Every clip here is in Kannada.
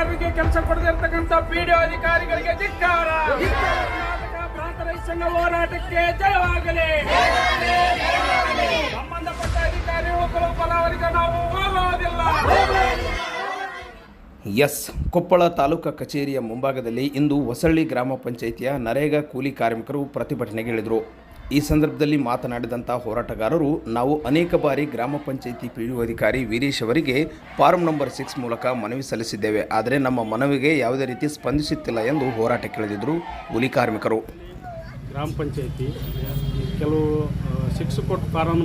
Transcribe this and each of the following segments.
ಹೋರಾಟಗಾರರಿಗೆ ಕೆಲಸ ಕೊಡದಿರ್ತಕ್ಕಂಥ ಪಿಡಿಒ ಅಧಿಕಾರಿಗಳಿಗೆ ಧಿಕ್ಕಾರ. ಪ್ರಾಂತ ರೈತ ಸಂಘ ಹೋರಾಟಕ್ಕೆ ಜಯವಾಗಲಿ. ಸಂಬಂಧಪಟ್ಟ ಅಧಿಕಾರಿಗಳು ಫಲಾವರಿಗೆ ನಾವು ಹೋಗುವುದಿಲ್ಲ. ಎಸ್, ಕೊಪ್ಪಳ ತಾಲೂಕಾ ಕಚೇರಿಯ ಮುಂಭಾಗದಲ್ಲಿ ಇಂದು ಹೊಸಳ್ಳಿ ಗ್ರಾಮ ಪಂಚಾಯಿತಿಯ ನರೇಗಾ ಕೂಲಿ ಕಾರ್ಮಿಕರು ಪ್ರತಿಭಟನೆಗೆ ಇಳಿದರು. ಈ ಸಂದರ್ಭದಲ್ಲಿ ಮಾತನಾಡಿದಂಥ ಹೋರಾಟಗಾರರು ನಾವು ಅನೇಕ ಬಾರಿ ಗ್ರಾಮ ಪಂಚಾಯಿತಿ ಪಿ ಅಧಿಕಾರಿ ವೀರೇಶ್ ಅವರಿಗೆ ಫಾರ್ಮ್ ನಂಬರ್ ಸಿಕ್ಸ್ ಮೂಲಕ ಮನವಿ ಸಲ್ಲಿಸಿದ್ದೇವೆ. ಆದರೆ ನಮ್ಮ ಮನವಿಗೆ ಯಾವುದೇ ರೀತಿ ಸ್ಪಂದಿಸುತ್ತಿಲ್ಲ ಎಂದು ಹೋರಾಟಕ್ಕಿಳಿದಿದ್ದರು ಕೂಲಿ ಕಾರ್ಮಿಕರು. ಗ್ರಾಮ ಪಂಚಾಯಿತಿ ಕೆಲವು ಸಿಕ್ಸ್ ಕೊಟ್ಟು ಫಾರಂ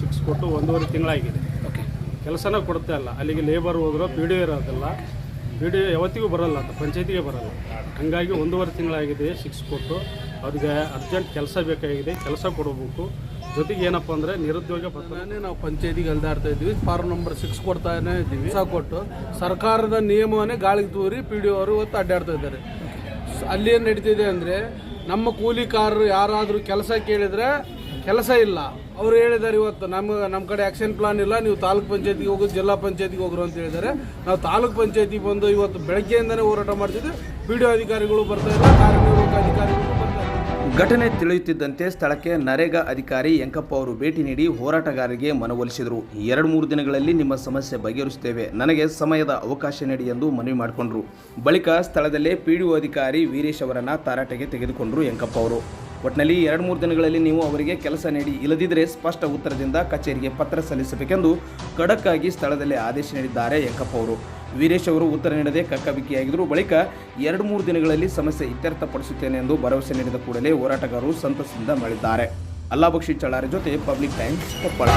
ಸಿಕ್ಸ್ ಕೊಟ್ಟು ಒಂದೂವರೆ ತಿಂಗಳಾಗಿದೆ. ಓಕೆ. ಕೆಲಸನ ಕೊಡ್ತಾ ಇಲ್ಲ. ಅಲ್ಲಿಗೆ ಲೇಬರ್ ಹೋದ್ರು ಪಿ ಡಿ ಇರೋದಿಲ್ಲ. ಪಿ ಡಿ ಯಾವತ್ತಿಗೂ ಬರಲ್ಲ ಅಂತ ಪಂಚಾಯತಿಗೆ ಬರೋಲ್ಲ. ಹಾಗಾಗಿ ಒಂದೂವರೆ ತಿಂಗಳಾಗಿದೆ ಸಿಕ್ಸ್ ಕೊಟ್ಟು ಅವ್ರಿಗೆ ಅರ್ಜೆಂಟ್ ಕೆಲಸ ಬೇಕಾಗಿದೆ, ಕೆಲಸ ಕೊಡಬೇಕು. ಜೊತೆಗೆ ಏನಪ್ಪ ಅಂದರೆ ನಿರುದ್ಯೋಗ ಪತ್ರನೇ ನಾವು ಪಂಚಾಯತಿಗೆ ಅಲ್ದಾಡ್ತಾ ಇದ್ವಿ ಫಾರ್ಮ್ ನಂಬರ್ ಸಿಕ್ಸ್ ಕೊಡ್ತಾನೆ ಇದ್ದೀವಿ. ಸಹ ಕೊಟ್ಟು ಸರ್ಕಾರದ ನಿಯಮವನ್ನೇ ಗಾಳಿಗೆ ತೂರಿ ಪಿ ಡಿ ಅವರು ಇವತ್ತು ಅಡ್ಡಾಡ್ತಾ ಇದ್ದಾರೆ. ಅಲ್ಲಿ ಏನು ನಡೀತಿದೆ ಅಂದರೆ ನಮ್ಮ ಕೂಲಿಕಾರರು ಯಾರಾದರೂ ಕೆಲಸ ಕೇಳಿದರೆ ಕೆಲಸ ಇಲ್ಲ. ಅವ್ರು ಹೇಳಿದ್ದಾರೆ ಇವತ್ತು ನಮ್ಮ ನಮ್ಮ ಕಡೆ ಆ್ಯಕ್ಷನ್ ಪ್ಲಾನ್ ಇಲ್ಲ, ನೀವು ತಾಲೂಕ್ ಪಂಚಾಯತಿಗೆ ಹೋಗೋದು ಜಿಲ್ಲಾ ಪಂಚಾಯತಿಗೆ ಹೋಗ್ರು ಅಂತ ಹೇಳಿದ್ದಾರೆ. ನಾವು ತಾಲೂಕ್ ಪಂಚಾಯತಿಗೆ ಬಂದು ಇವತ್ತು ಬೆಳಗ್ಗೆಯಿಂದನೇ ಹೋರಾಟ ಮಾಡ್ತಿದ್ದೆ ಪಿ ಡಿ ಅಧಿಕಾರಿಗಳು ಬರ್ತಾ ಇಲ್ಲ, ಕಾರ್ಯನಿರ್ವಾಹಕ ಅಧಿಕಾರಿಗಳು ಘಟನೆ ತಿಳಿಯುತ್ತಿದ್ದಂತೆ ಸ್ಥಳಕ್ಕೆ ನರೇಗಾ ಅಧಿಕಾರಿ ಯಂಕಪ್ಪ ಅವರು ಭೇಟಿ ನೀಡಿ ಹೋರಾಟಗಾರರಿಗೆ ಮನವೊಲಿಸಿದರು. ಎರಡು ಮೂರು ದಿನಗಳಲ್ಲಿ ನಿಮ್ಮ ಸಮಸ್ಯೆ ಬಗೆಹರಿಸುತ್ತೇವೆ. ನನಗೆ ಸಮಯದ ಅವಕಾಶ ನೀಡಿ ಎಂದು ಮನವಿ ಮಾಡಿಕೊಂಡರು. ಬಳಿಕ ಸ್ಥಳದಲ್ಲೇ ಪಿಡಿಒ ಅಧಿಕಾರಿ ವೀರೇಶ್ ಅವರನ್ನು ತಾರಾಟೆಗೆ ತೆಗೆದುಕೊಂಡರು ಯಂಕಪ್ಪ ಅವರು. ಒಟ್ಟಿನಲ್ಲಿ ಎರಡು ಮೂರು ದಿನಗಳಲ್ಲಿ ನೀವು ಅವರಿಗೆ ಕೆಲಸ ನೀಡಿ ಇಲ್ಲದಿದ್ದರೆ ಸ್ಪಷ್ಟ ಉತ್ತರದಿಂದ ಕಚೇರಿಗೆ ಪತ್ರ ಸಲ್ಲಿಸಬೇಕೆಂದು ಖಡಕ್ಕಾಗಿ ಸ್ಥಳದಲ್ಲಿ ಆದೇಶ ನೀಡಿದ್ದಾರೆ ಯಂಕಪ್ಪ ಅವರು. ವೀರೇಶ್ ಅವರು ಉತ್ತರ ನೀಡದೆ ಕಕ್ಕಬಿಕ್ಕಿಯಾಗಿದ್ದರು. ಬಳಿಕ ಎರಡು ಮೂರು ದಿನಗಳಲ್ಲಿ ಸಮಸ್ಯೆ ಇತ್ಯರ್ಥಪಡಿಸುತ್ತೇನೆ ಎಂದು ಭರವಸೆ ನೀಡಿದ ಕೂಡಲೇ ಹೋರಾಟಗಾರರು ಸಂತಸದಿಂದ ಮಾಡಿದ್ದಾರೆ ಅಲ್ಲಾಬಕ್ಷಿ ಬಕ್ಷಿ ಚಳ್ಳಾರ ಜೊತೆ ಪಬ್ಲಿಕ್ ಟೈಮ್ಸ್ ಕೊಪ್ಪಳ.